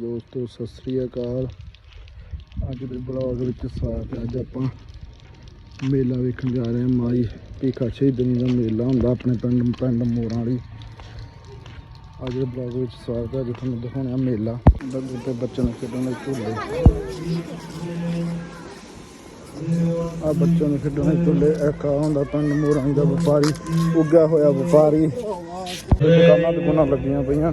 ਦੋਸਤੋ, ਸਤਿ ਸ੍ਰੀ ਅਕਾਲ। ਅੱਜ ਦੇ ਬਲੌਗ ਵਿੱਚ ਸਵਾਗਤ ਹੈ। ਅੱਜ ਆਪਾਂ ਮੇਲਾ ਵੇਖਣ ਜਾ ਰਹੇ ਹਾਂ। ਮਾਈ ਭੀਖਾ ਸ਼ਹੀਦਨੀ ਦਾ ਮੇਲਾ ਹੁੰਦਾ ਆਪਣੇ ਪਿੰਡ ਪਿੰਡ ਮੋਰਾਂ ਵਾਲੀ। ਅੱਜ ਦੇ ਬਲੌਗ ਵਿੱਚ ਸਵਾਗਤ ਹੈ। ਅੱਜ ਤੁਹਾਨੂੰ ਦਿਖਾਉਣਾ ਮੇਲਾ। ਬੱਗੇ ਤੇ ਬੱਚਿਆਂ ਨੂੰ ਖੇਡਣ ਲਈ ਝੂਲੇ। ਆ ਬੱਚਿਆਂ ਨੂੰ ਖੇਡਣ ਲਈ ਝੂਲੇ। ਇੱਕ ਆਹ ਹੁੰਦਾ ਪਿੰਡ ਮੋਰਾਂ ਵਾਲੀ ਦਾ ਵਪਾਰੀ। ਉੱਗਿਆ ਹੋਇਆ ਵਪਾਰੀ। ਦੁਕਾਨਾਂ ਦੁਕਾਨਾਂ ਲੱਗੀਆਂ ਪਈਆਂ।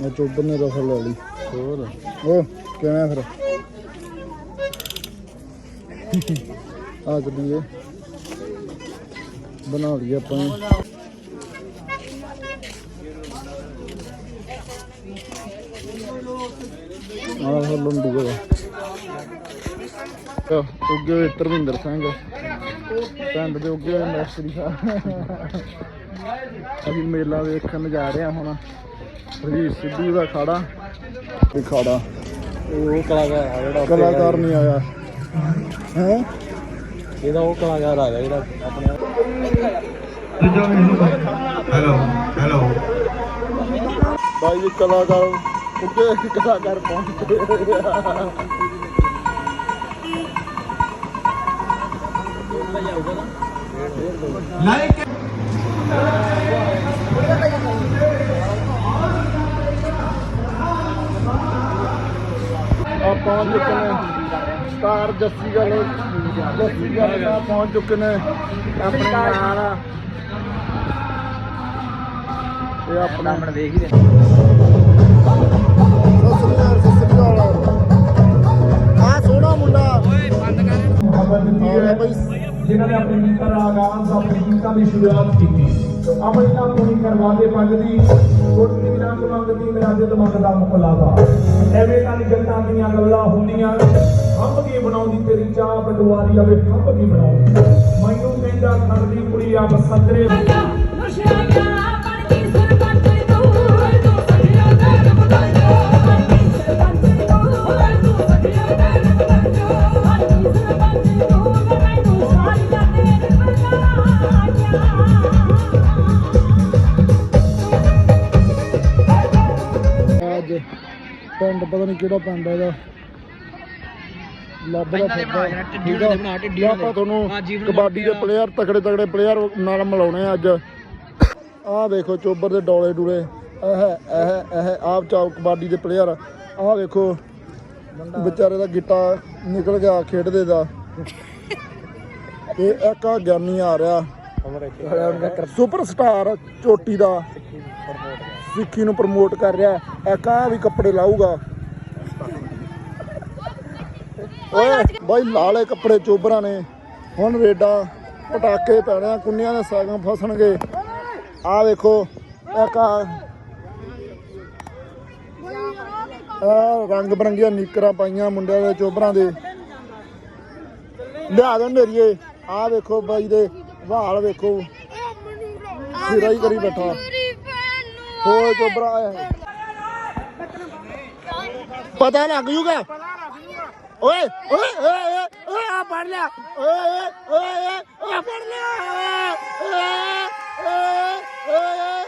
ਮੈਂ ਚੋਬਰ ਨੇ ਰਫਲ ਲੈ ਲਈ। ਹੋਰ? ਉਹ ਕਿਵੇਂ ਫਿਰ? ਆ ਚੱਲੀਏ। ਬਣਾ ਲਈ ਆਪਾਂ ਨੇ। ਆਹ ਲੰਡੂ ਦਾ ਉੱਗੇ ਹੋਏ ਧਰਮਿੰਦਰ ਸਿੰਘ। ਪਿੰਡ ਦੇ ਉੱਗੇ ਹੋਏ ਮੈਸਰੀ ਸਾਹਿਬ। ਅਸੀਂ ਮੇਲਾ ਵੇਖਣ ਜਾ ਰਹੇ ਹਾਂ ਹੁਣ। ਰਵੀਰ ਸਿੱਧੂ ਦਾ ਖਾੜਾ ਤੇ ਖਾੜਾ ਉਹ ਕਲਾਕਾਰ ਆ ਜਿਹੜਾ ਉੱਥੇ ਕਲਾਕਾਰ ਨਹੀਂ ਆਇਆ। ਹੈ? ਇਹਦਾ ਉਹ ਕਲਾਕਾਰ ਆ ਗਿਆ ਜਿਹੜਾ ਆਪਣੇ ਹੈਲੋ ਹੈਲੋ ਬਾਈ ਜੀ ਕਲਾਕਾਰ ਉੱਗੇ ਕਲਾਕਾਰ ਪਹੁੰਚ ਗਏ। ਲਾਈਕ ਪਹੁੰਚ ਚੁੱਕੇ ਨੇ। ਸਟਾਰ ਜੱਸੀ ਗੱਲ ਜੱਸੀ ਗੱਲ ਨਾਲ ਪਹੁੰਚ ਚੁੱਕੇ ਨੇ। ਆਪਣੇ ਨਾਲ ਇਹ ਆਪਣਾ ਆਪਣੇ ਦੇਖ ਹੀ ਰਹੇ। ਆ ਸੋਹਣਾ ਮੁੰਡਾ। ਓਏ ਬੰਦ ਕਰ। ਆ ਬਈ ਜਿਨ੍ਹਾਂ ਨੇ ਆਪਣੇ ਗੀਤਾਂ ਦਾ ਆਗਾਜ਼ ਆਪਣੇ ਗੀਤਾਂ ਦੀ ਸ਼ੁਰੂਆਤ ਕੀਤੀ। ਆਪਣੇ ਨਾਲ ਕਰਵਾਦੇ ਪੰਜ ਦੀ ਗੁਰਤੀ ਮੰਗਦੀ ਮੇਰਾ ਦਿਲ ਮੰਗਦਾ ਮੁਕਲਾਵਾ। ਐਵੇਂ ਤਾਂ ਨੀ ਜੱਟਾਂ ਦੀਆਂ ਗੱਲਾਂ ਹੁੰਦੀਆਂ। ਹੰਬ ਕੀ ਬਣਾਉਂਦੀ ਤੇਰੀ ਚਾਹ ਪਟਵਾਰੀ, ਆਵੇ ਹੰਬ ਕੀ ਬਣਾਉਂਦੀ। ਮੈਨੂੰ ਕਹਿੰਦਾ ਖੜਦੀ ਕੁੜੀ ਆ ਬਸੰਤਰੇ ਅੱਜ ਪਿੰਡ ਪਤਾ ਨਹੀਂ ਕਿਹੜਾ ਪਿੰਡ ਹੈ ਇਹਦਾ। ਲੱਭਦਾ ਦੇ ਬਣਾ ਫਿਰਦਾ ਢਿੱਡੀਆਂ ਦੇ ਬਣਾ, ਢਿੱਡੀਆਂ ਜਾਂ ਆਪਾਂ ਦੇ। ਤੁਹਾਨੂੰ ਕਬੱਡੀ ਦੇ। ਪਲੇਅਰ ਤਕੜੇ ਤਕੜੇ ਪਲੇਅਰ ਨਾਲ ਮਿਲਾਉਣੇ ਆ ਅੱਜ। ਆਹ ਦੇਖੋ ਚੋਬਰ ਦੇ ਡੋਲੇ ਡੂਲੇ। ਇਹ ਇਹ ਇਹ ਆਪ ਚਾਪ ਕਬੱਡੀ ਦੇ ਪਲੇਅਰ ਆਹ ਦੇਖੋ ਵਿਚਾਰੇ ਦਾ ਗਿੱਟਾ ਨਿਕਲ ਗਿਆ ਖੇਡਦੇ ਦਾ। ਤੇ ਇੱਕ ਆ ਗਿਆਨੀ ਆ ਰਿਹਾ। ਸੁਪਰ ਸਟਾਰ ਚੋਟੀ ਦਾ। ਸਿੱਖੀ ਨੂੰ ਪ੍ਰਮੋਟ ਕਰ ਰਿਹਾ ਇੱਕ ਆ ਵੀ ਕੱਪੜੇ ਲਾਊਗਾ। ਓਏ, ਬਾਈ ਲਾਲੇ ਕੱਪੜੇ ਚੋਬਰਾਂ ਨੇ। ਹੁਣ ਰੇਡਾਂ ਪਟਾਕੇ ਪੈਣੇ ਆ, ਕੁੰਨੀਆਂ ਦੇ ਸਾਗਾਂ ਫਸਣਗੇ। ਆ ਵੇਖੋ, ਇੱਕ ਆ ਰੰਗ ਬਰੰਗੀਆਂ ਨੀਕਰਾਂ ਪਾਈਆਂ ਮੁੰਡਿਆਂ ਦੇ, ਚੋਬਰਾਂ ਦੇ। ਲਿਆ ਦੇ ਮੇਰੀਏ ਆ ਵੇਖੋ ਬਾਈ ਦੇ ਵਾਲ ਵੇਖੋ। ਸਿਰਾ ਹੀ ਕਰੀ ਬੈਠਾ। ਹੋਰ ਚੋਬਰਾ ਆਇਆ ਪਤਾ ਲੱਗ ਜੂਗਾ ਓਏ ਓਏ ਓਏ ਓਏ ਆ ਪੜ ਲਿਆ ਓਏ ਓਏ ਓਏ ਆ ਪੜ ਲਿਆ ਓਏ ਓਏ ਓਏ